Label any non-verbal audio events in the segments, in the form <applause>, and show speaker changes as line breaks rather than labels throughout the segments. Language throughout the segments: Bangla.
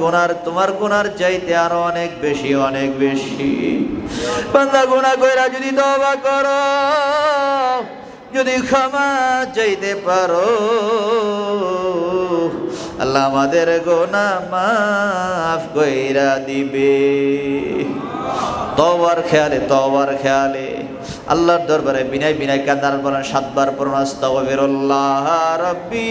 গুনার, তোমার গুনার চাইতে আরও অনেক বেশি অনেক বেশি। বান্দা গুনাহ কইরা যদি তওবা করো, যদি ক্ষমা চাইতে পারো, আল্লাহ আমাদের গোনা মাফ কইরা দিবে। তওবার খেয়ালে তওবার খেয়ালে। আল্লাহর দরবারে বিনয় বিনয় কান্দার বলেন, সাতবার আস্তাগফিরুল্লাহ রাব্বি।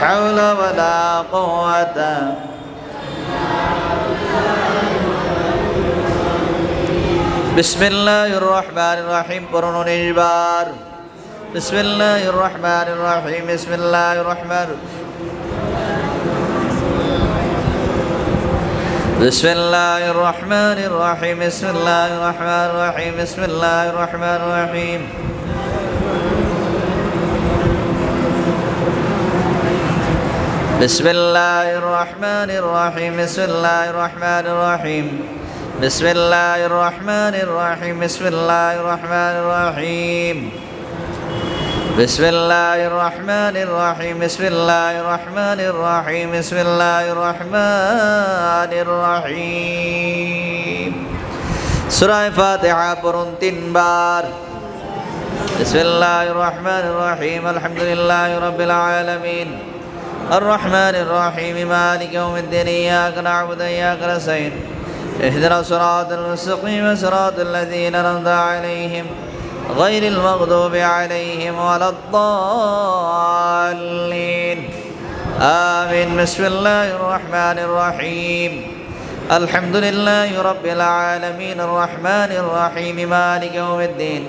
حول ولا قوة. بسم الله الرحمن الرحيم. قرن إجبار. بسم الله الرحمن الرحيم. بسم الله الرحمن. بسم الله الرحمن الرحيم. بسم الله الرحمن الرحيم. بسم الله الرحمن الرحيم. بسم الله الرحمن الرحيم بسم الله الرحمن الرحيم بسم الله الرحمن الرحيم بسم الله الرحمن الرحيم بسم الله الرحمن الرحيم بسم الله الرحمن الرحيم بسم الله الرحمن الرحيم سورة فاتحة برون تين بار بسم الله الرحمن الرحيم الحمد لله رب العالمين الرحمن الرحيم مالك يوم الدين إياك نعبد وإياك نستعين. اهدنا الصراط المستقيم صراط الذين أنعمت عليهم غير المغضوب عليهم ولا الضالين. آمين. بسم الله الرحمن الرحيم. الحمد لله رب العالمين. الرحمن الرحيم مالك يوم الدين.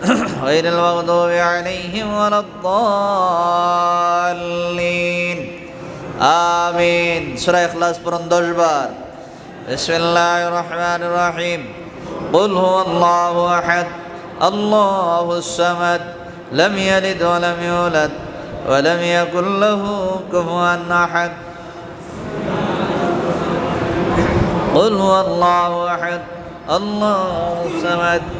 <coughs> غير المغضوب عليهم ولا الضالين. آمين. سورة إخلاص برون دجبار بسم الله الرحمن الرحيم. قل هو الله أحد. الله الصمد. لم يلد ولم يولد ولم يكن له كفوا أحد. قل هو الله أحد. الله الصمد.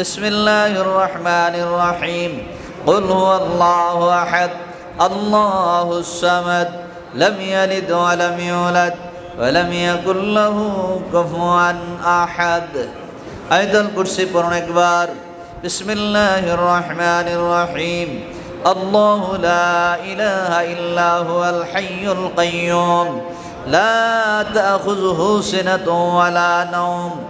بسم الله الرحمن الرحيم. قل هو الله أحد. الله الصمد. لم يلد ولم يولد ولم يكن له كفوا أحد. أيضا الكرسي قرن أكبر بسم الله الرحمن الرحيم الله لا إله إلا هو الحي القيوم لا تأخذه سنة ولا نوم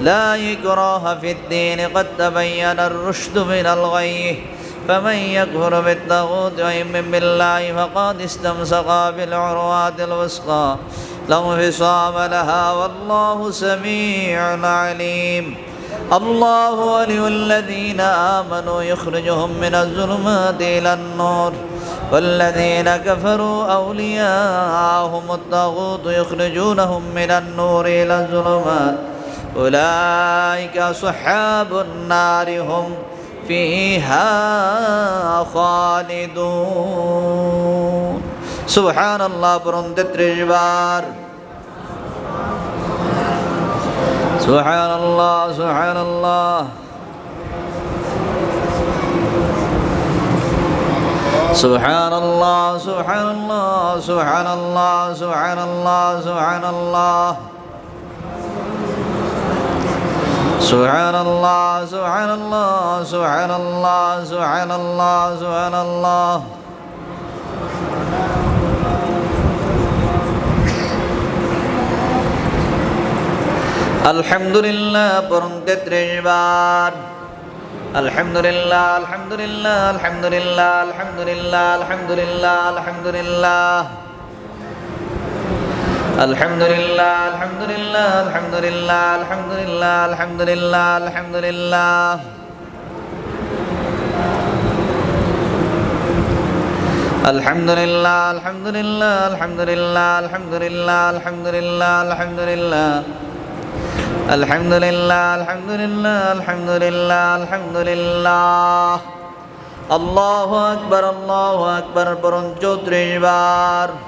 لا إكراه في الدين قد تبين الرشد من الغي. فمن يكفر بالطاغوت ويؤمن بالله فقد استمسك بالعروات الوثقى. لا انفصام لها والله سميع عليم. الله ولي الذين آمنوا يخرجهم من الظلمات إلى النور. والذين كفروا أولياءهم الطاغوت يخرجونهم من النور إلى الظلمات. أولئك أصحاب النار هم فيها خالدون. سبحان الله برون تترج بار سبحان الله سبحان الله سبحان الله سبحان الله سبحان الله سبحان الله سبحان الله سبحان الله سبحان الله سبحان الله سبحان الله سبحان الله الحمد لله পরম তেত্রিশ বার আলহামদুলিল্লাহ আলহামদুলিল্লাহ আলহামদুলিল্লাহ আলহামদুলিল্লাহ আলহামদুলিল্লাহ আলহামদুলিল্লাহ الحمد لله الحمد لله الحمد لله الحمد لله الحمد لله الحمد لله الحمد لله الحمد لله الحمد لله الحمد لله الحمد لله الحمد لله الحمد لله الحمد لله الحمد لله الحمد لله الله أكبر الله أكبر برن 34 بار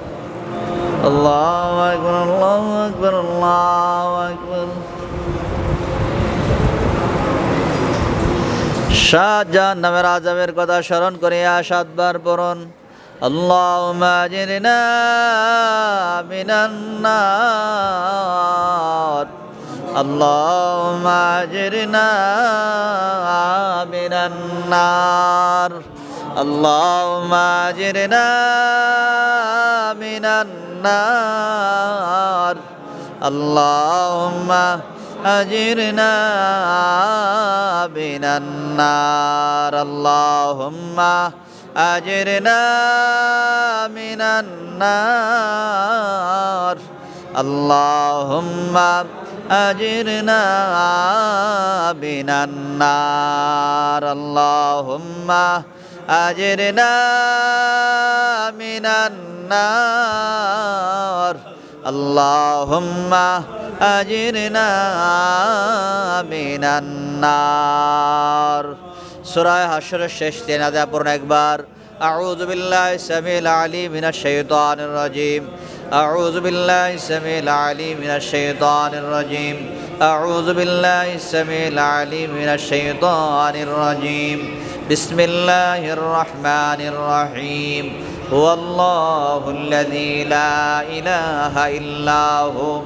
الله أكبر الله أكبر الله أكبر শাহজাহান নামের আজমের কথা স্মরণ করিয়া সাতবার পড়ুন اللهم اجرنا من النار اللهم اجرنا من النار اللهم اجرنا من النار اللهم أجرنا من النار اللهم أجرنا من النار اللهم أجرنا من النار اللهم أجرنا من النار اللهم أجرنا من النار সুরায় হাসরের শেষ তিন আদা পূর্ণ একবার أعوذ بالله السميع العليم من الشيطان الرجيم أعوذ بالله السميع العليم من الشيطان الرجيم أعوذ بالله السميع العليم من الشيطان الرجيم بسم الله الرحمن الرحيم هو الله الذي لا إله إلا هو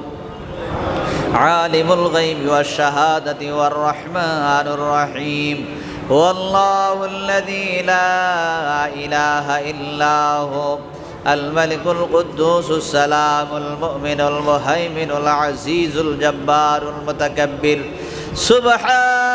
عالم الغيب والشهادة والرحمن الرحيم هو الله الذي لا إله إلا هو الملك القدوس السلام المؤمن المهيمن العزيز الجبار المتكبر سبحان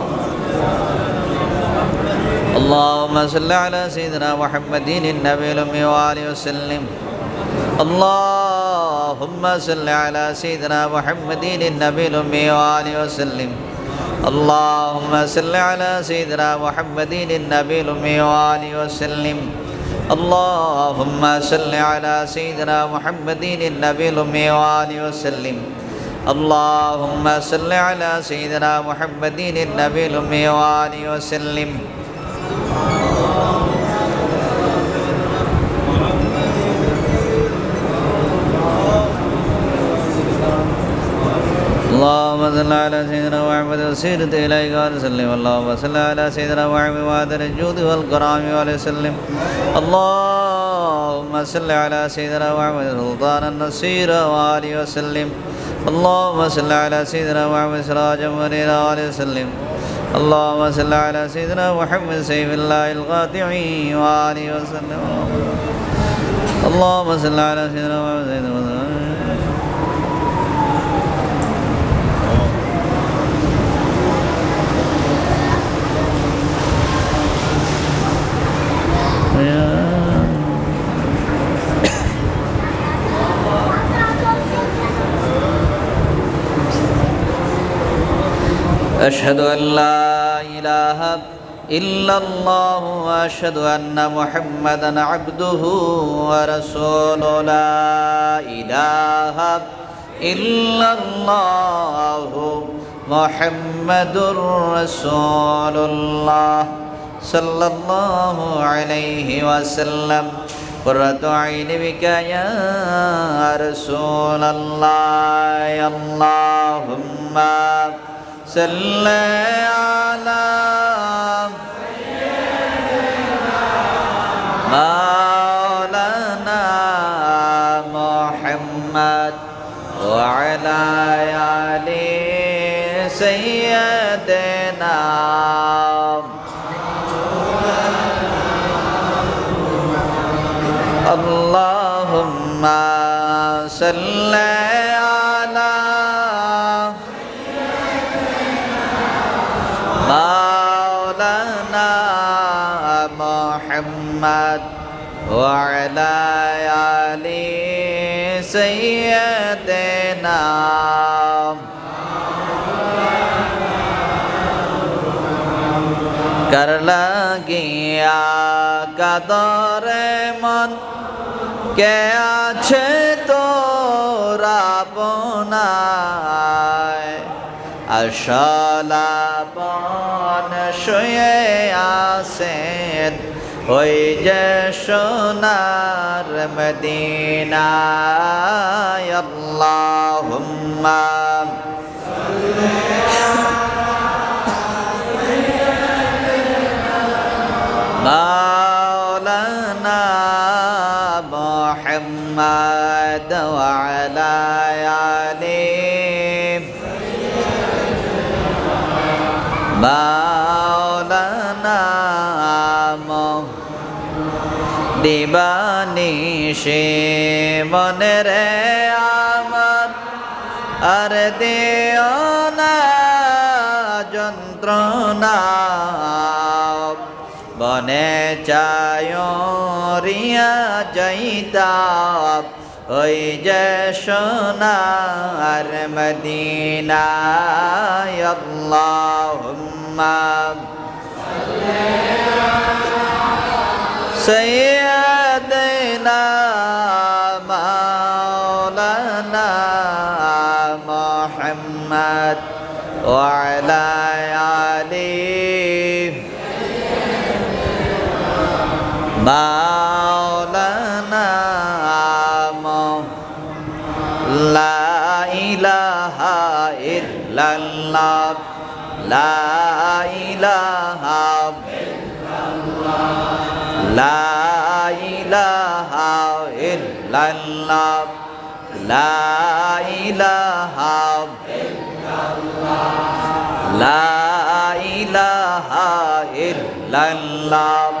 اللهم صل على سيدنا محمد النبي الأمي وآله وسلم. اللهم صل على سيدنا محمد النبي الأمي وآله وسلم. اللهم صل على سيدنا محمد النبي الأمي وآله وسلم. اللهم صل على سيدنا محمد النبي الأمي وآله وسلم. اللهم صل على سيدنا محمد النبي الأمي وآله وسلم. اللهم صل على سيدنا محمد وسيرة إليك وسلم. اللهم صل على سيدنا محمد وهذا الجود والكرام وسلم. اللهم صل على سيدنا محمد سلطان النصير وآله وسلم. اللهم صل على سيدنا محمد سراجا منيرا وآله وسلم. اللهم صل على سيدنا محمد سيف الله القاطع وآله وسلم. اللهم صل على سيدنا محمد أشهد أن لا إله إلا الله وأشهد أن محمدا عبده ورسوله لا إله إلا الله محمد رسول الله صلى الله عليه وسلم قرة عين بك يا رسول الله اللهم صل على مولانا محمد وعلى آل سيدنا اللهم صل على مولانا محمد وعلى آل سيدنا कर लगिया कदर मन কে আছে তোরা বোনায় আসলাপন শুয়ে আসেন ওই যে সোনার মদিনায় আল্লাহুম্মা। محمد وعلى آله مولانا দিবানি সে মনে রে আমার আর দেও মনে চায় রিয়া যাইতাম ওই যে সোনার মদিনায় আল্লাহুম্মা سيدنا مولانا محمد وعلى মাওলানা লা ইলাহা ইল্লাল্লাহ, লা ইলাহা লা ইলাহা ইল্লাল্লাহ, লা ইলাহা ইল্লাল্লাহ, লা ইলাহা ইল্লাল্লাহ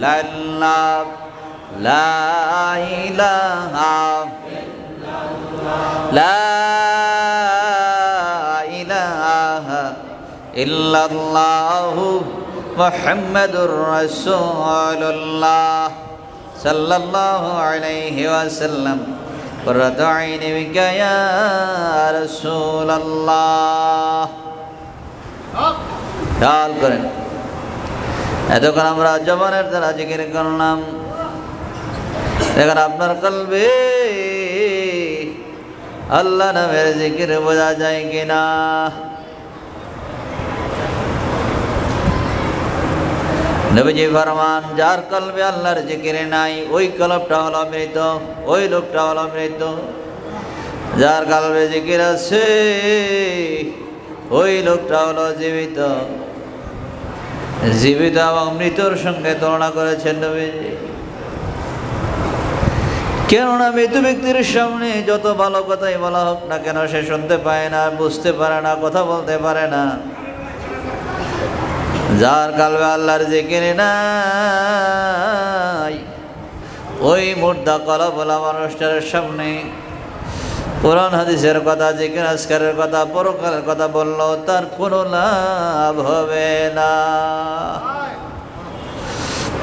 إلا الله لا إله لا إله إلا الله محمد رسول الله صلى الله عليه وسلم قرة عين بك يا رسول الله খেয়াল করেন এতক্ষণ আমরা জবানের দ্বারা জিকির করলাম। এখন আপনার কলবে আল্লাহ নামের জিকির বোঝা যায় কিনা? নবীজি ফরমান, যার কলবে আল্লাহর জিকির নাই, ওই কলবটা হলো মৃত, ওই লোকটা হলো মৃত। যার কলবে জিকির আছে, ওই লোকটা হলো জীবিত। জীবিত এবং মৃতর সঙ্গে তুলনা করেছেন নবীজি। কেননা মৃত ব্যক্তির সামনে যত ভালো কথাই বলা হোক না কেন সে শুনতে পায় না, বুঝতে পারে না, কথা বলতে পারে না। যার কালবে আল্লাহর জিকির নাই, ওই মুর্দা কলা বলা মানুষটার সামনে কোরআন, হাদিসের কথা, জিকির, আজকারের কথা, পরকালের কথা বলল তার কোনো লাভ হবে না।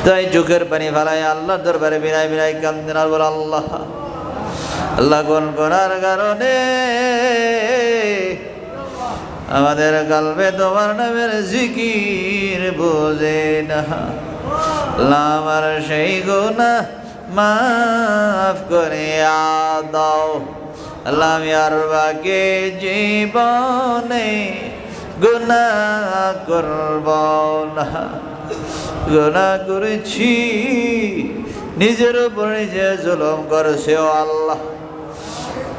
তাই চোখের পানি ফেলাই আল্লাহর দরবারে বিনাই বিনাই কান্দিন বল, আল্লাহ আল্লাহ কোন করার কারণে আমাদের কালবে তোমার নামের জিকির বোঝে না। আল্লাহ আমার সেই গুণা মাফ করে দাও। আল্লাহ আর বাকে জীবনে গুণা করব না। গুণা করেছি, নিজের উপর নিজে জুলম করেছে আল্লাহ।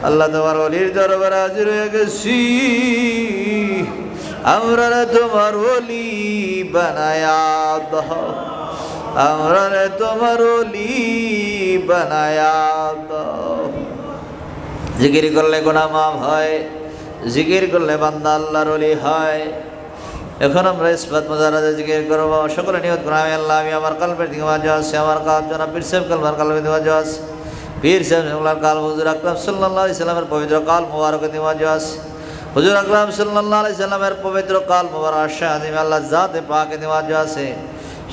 আল্লাহ তোমার অলির দরবার হাজির হয়ে গেছি। আমরা তোমার অলি বানায়া দাও। আমরা তোমার অলি বানায়া দাও জিকির করলে গোনা মাফ হয়, জিকির করলে বান্দা আল্লাহর অলি হয়। এখন আমরা ইসবাত মজারাজে জিকির করব। সকলে নিয়ত করা আমি আল্লাহ, আমি আমার কালবের দিকে মাঝে আমার কাল জনা পীর সাহেব কালবার কালবের দিকে মাঝে আছে। পীর সাহেব কাল হুজুর আকরাম সাল্লাহ ইসলামের পবিত্র কাল মুবারক দিকে মাঝে আছে। হুজুর আকরাম সাল্লাহ ইসলামের পবিত্র কাল মুবারক আশা আদিম আল্লাহ জাতে পাকে দিকে মাঝে আছে।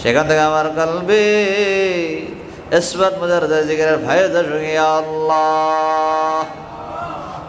সেখান থেকে আমার কালবে ইসবাত মজারাজে জিকিরের ভাইদের সঙ্গে আল্লাহ।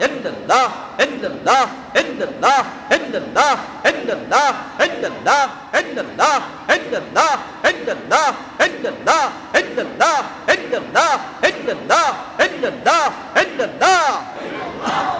إلا الله إلا الله إلا الله إلا الله إلا الله إلا الله إلا الله إلا الله إلا الله إلا الله إلا الله Allah!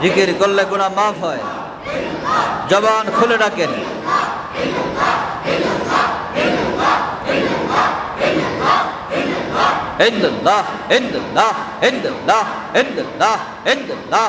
জিকির করলে গুণা মাফ হয় জবান খুলে ডাকেন illallah illallah illallah illallah illallah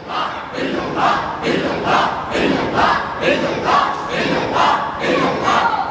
민족과 민족과 민족과 민족과 민족과 민족과 민족과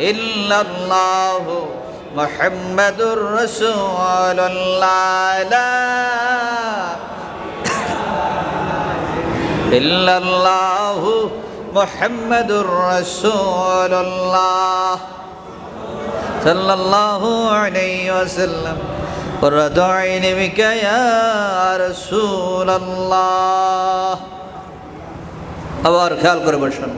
إلا الله محمد رسول الله. <coughs> إلا الله محمد رسول الله. صلى الله عليه وسلم. قرد عين بك يا رسول الله. أبارك الله